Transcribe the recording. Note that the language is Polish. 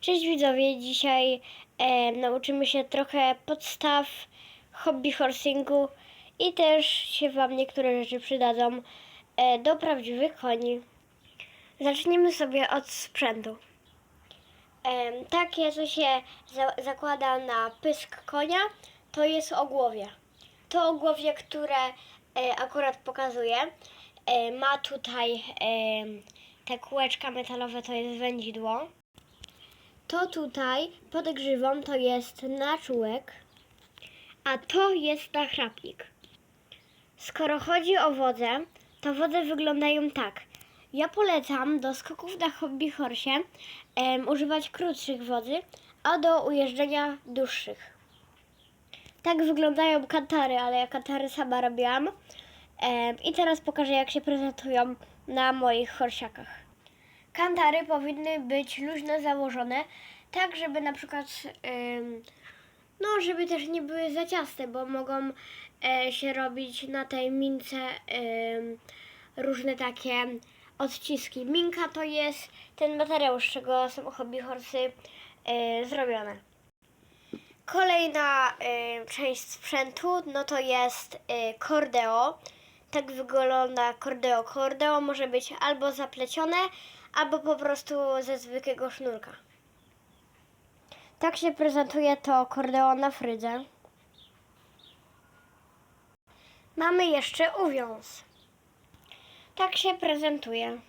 Cześć widzowie, dzisiaj e, nauczymy się trochę podstaw hobby horsingu i też się Wam niektóre rzeczy przydadzą e, do prawdziwych koni. Zaczniemy sobie od sprzętu. E, takie, co się za, zakłada na pysk konia, to jest ogłowie. To ogłowie, które e, akurat pokazuję, e, ma tutaj e, te kółeczka metalowe, to jest wędzidło. To tutaj pod grzywą to jest naczółek, a to jest nachrapnik. Skoro chodzi o wodę, to wody wyglądają tak. Ja polecam do skoków na hobby horsie em, używać krótszych wody, a do ujeżdżenia dłuższych. Tak wyglądają kantary, ale ja kantary sama robiłam. Em, I teraz pokażę, jak się prezentują na moich horsiakach. Kantary powinny być luźno założone, tak żeby na przykład, no żeby też nie były za ciaste, bo mogą e, się robić na tej mince różne takie odciski. Minka to jest ten materiał, z czego są hobby horsy y, zrobione. Kolejna y, część sprzętu, no to jest kordeo. Tak wygląda kordeo. Kordeo może być albo zaplecione, albo po prostu ze zwykłego sznurka. Tak się prezentuje to kordeo na frydze. Mamy jeszcze uwiąz. Tak się prezentuje.